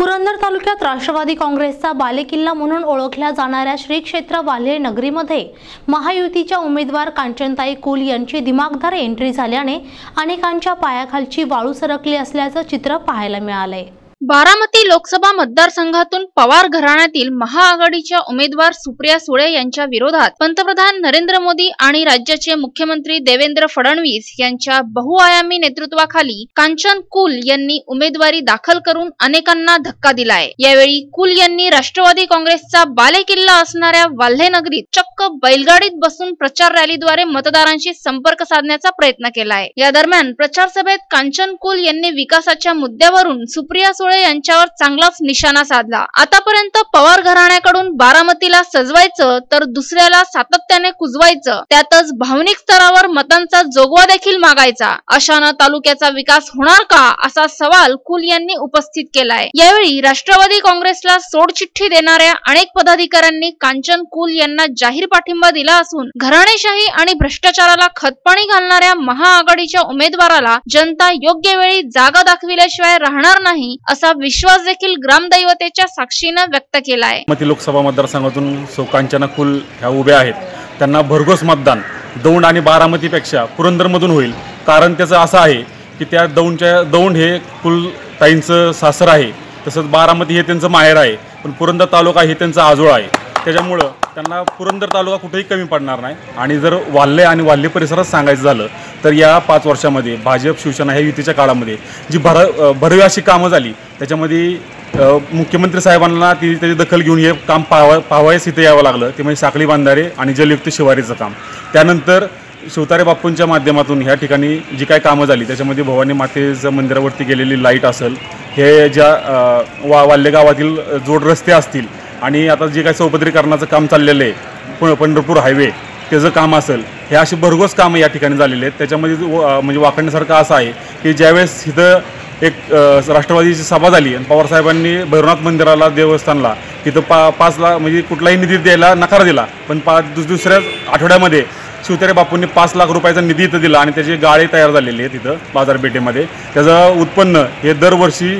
पुरंदर तालुक्यात राष्ट्रवादी काँग्रेसचा बालेकिल्ला म्हणून ओळखल्या जाणाऱ्या श्री क्षेत्र वाल्हे नगरीमध्ये महायुतीच्या उमेदवार कांचनताई कुल यांची दिमागदार एंट्री झाल्याने अनेकांच्या पायाखालची वाळू सरकली असल्याचं चित्र पाहायला मिळालंय. बारामती लोकसभा मतदारसंघातून पवार घराण्यातील महाआघाडीच्या उमेदवार सुप्रिया सुळे यांच्या विरोधात पंतप्रधान नरेंद्र मोदी आणि राज्याचे मुख्यमंत्री देवेंद्र फडणवीस यांच्या बहुआयामी नेतृत्वाखाली कांचन कुल यांनी उमेदवारी दाखल करून अनेकांना धक्का दिलाय. यावेळी कुल यांनी राष्ट्रवादी काँग्रेसचा बालेकिल्ला असणाऱ्या वाल्हेनगरीत चक्क बैलगाडीत बसून प्रचार रॅलीद्वारे मतदारांशी संपर्क साधण्याचा प्रयत्न केलाय. या दरम्यान प्रचार सभेत कांचन कुल यांनी विकासाच्या मुद्द्यावरून सुप्रिया सुळे यांच्यावर चांगलाच निशाणा साधला. आतापर्यंत पवार घराण्याकडून बारामतीला सजवायचं तर दुसऱ्याला सातत्याने कुजवायचं त्यातच भावनिक स्तरावर मतांचा जोगवा देखील मागायचा. अशानं तालुक्याचा विकास होणार का असा सवाल कुल यांनी उपस्थित केलाय. यावेळी राष्ट्रवादी काँग्रेसला सोडचिठ्ठी देणाऱ्या अनेक पदाधिकाऱ्यांनी कांचन कुल यांना जाहीर पाठिंबा दिला असून घराणेशाही आणि भ्रष्टाचाराला खतपाणी घालणाऱ्या महाआघाडीच्या उमेदवाराला जनता योग्य वेळी जागा दाखविल्याशिवाय राहणार नाही असा विश्वास देखील ग्रामदैवतेच्या साक्षीनं व्यक्त केलाय. लोकसभा मतदारसंघातून सौकांचना कुल ह्या उभ्या आहेत. त्यांना भरघोस मतदान दौंड आणि बारामतीपेक्षा पुरंदरमधून होईल. कारण त्याचं असं आहे की त्या दौंडच्या दौंड हे कुलताईंचं सासर आहे. तसंच बारामती हे त्यांचं माहेर आहे. पण पुरंदर तालुका हे त्यांचं आजोळ आहे. त्याच्यामुळं त्यांना पुरंदर तालुका कुठेही कमी पडणार नाही. आणि जर वाल्हे आणि वाल्हे परिसरात सांगायचं झालं तर या पाच वर्षामध्ये भाजप शिवसेना ह्या युतीच्या काळामध्ये जी भर भरवी अशी कामं झाली त्याच्यामध्ये मुख्यमंत्री साहेबांना ती त्याची दखल घेऊन हे काम पाहावा पाहावयास इथं यावं लागलं. ते म्हणजे साखळी बांधारे आणि जलयुक्त शिवारीचं काम. त्यानंतर शिवतारे बापूंच्या माध्यमातून ह्या ठिकाणी जी काय कामं झाली त्याच्यामध्ये भवानी मातेचं मंदिरावरती गेलेली लाइट असेल हे ज्या वा वाल्हे गावातील जोड रस्ते असतील आणि आता जे काही चौपदरीकरणाचं काम चाललेलं आहे प पंढरपूर हायवे त्याचं काम असेल हे अशी भरघोस कामं या ठिकाणी झालेले आहेत. त्याच्यामध्ये म्हणजे वाकडण्यासारखं असं आहे की ज्यावेळेस इथं एक राष्ट्रवादीची सभा झाली आणि पवारसाहेबांनी भैरवनाथ मंदिराला देवस्थानला तिथं पा पाच लाख म्हणजे कुठलाही निधी द्यायला नकार दिला. पण पा दुस दुसऱ्याच आठवड्यामध्ये शिवतारे बापूंनी पाच लाख रुपयाचा निधी इथं दिला आणि त्याची गाळे तयार झालेली आहे तिथं बाजारपेठेमध्ये. त्याचं उत्पन्न हे दरवर्षी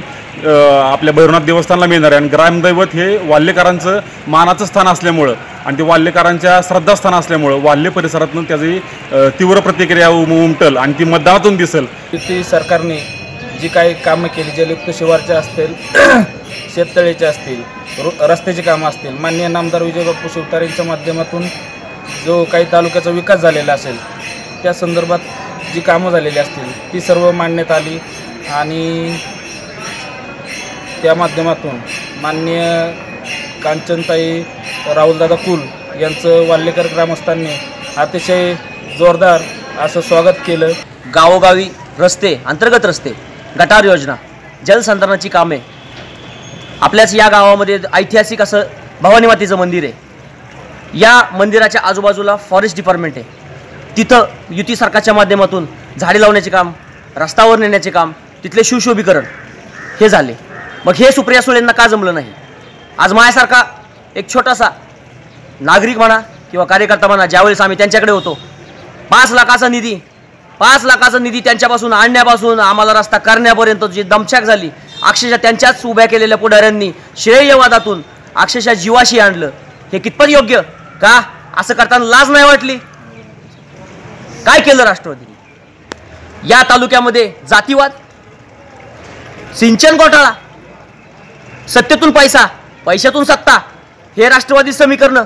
आपल्या भैरवनाथ देवस्थानला मिळणार आहे. आणि ग्रामदैवत हे वाल्यकारांचं मानाचं स्थान असल्यामुळं आणि ते वाल्यकारांच्या श्रद्धास्थान असल्यामुळं वाल्य परिसरातून त्याची तीव्र प्रतिक्रिया उम उमटल आणि ती मतदानातून दिसेल. ती सरकारने जी काही कामं केली जलयुक्त शिवारचे असतील शेततळेचे असतील रु रस्त्याची कामं असतील माननीय नामदार विजयबापू शिवतारेंच्या माध्यमातून जो काही तालुक्याचा विकास झालेला असेल त्या संदर्भात जी कामं झालेली असतील ती सर्व मांडण्यात आली आणि त्या माध्यमातून माननीय कांचनताई राहुलदादा कुल यांचं वाल्लेकर ग्रामस्थांनी अतिशय जोरदार असं स्वागत केलं. गावोगावी रस्ते अंतर्गत रस्ते गटार योजना जलसंधारणाची कामे. आपल्याच या गावामध्ये ऐतिहासिक असं भवानी मातेचं मंदिर आहे. या मंदिराच्या आजूबाजूला फॉरेस्ट डिपार्टमेंट आहे. तिथं युती सरकारच्या माध्यमातून झाडे लावण्याचे काम रस्त्यावर नेण्याचे काम तिथले शिवशोभीकरण हे झाले. मग हे सुप्रिया सुळेंना का जमलं नाही? आज माझ्यासारखा एक छोटासा नागरिक म्हणा किंवा कार्यकर्ता म्हणा ज्यावेळेस आम्ही त्यांच्याकडे होतो पाच लाखाचा निधी पाच लाखाचा निधी त्यांच्यापासून आणण्यापासून आम्हाला रस्ता करण्यापर्यंत जी दमछाक झाली अक्षरशः त्यांच्याच उभ्या केलेल्या पुढाऱ्यांनी श्रेयवादातून अक्षरशः जीवाशी आणलं. हे कितपत योग्य? का? असं करताना लाज नाही वाटली? काय केलं राष्ट्रवादीने या तालुक्यामध्ये जातीवाद सिंचन घोटाळा सत्तेतून पैसा पैशातून सत्ता हे राष्ट्रवादी समीकरण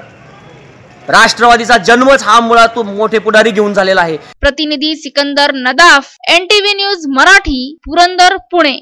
राष्ट्रवादीचा जन्मच हा मुळात मोठे पुढारी घेऊन झालेला आहे. प्रतिनिधी सिकंदर नदाफ एनटीव्ही न्यूज मराठी पुरंदर पुणे.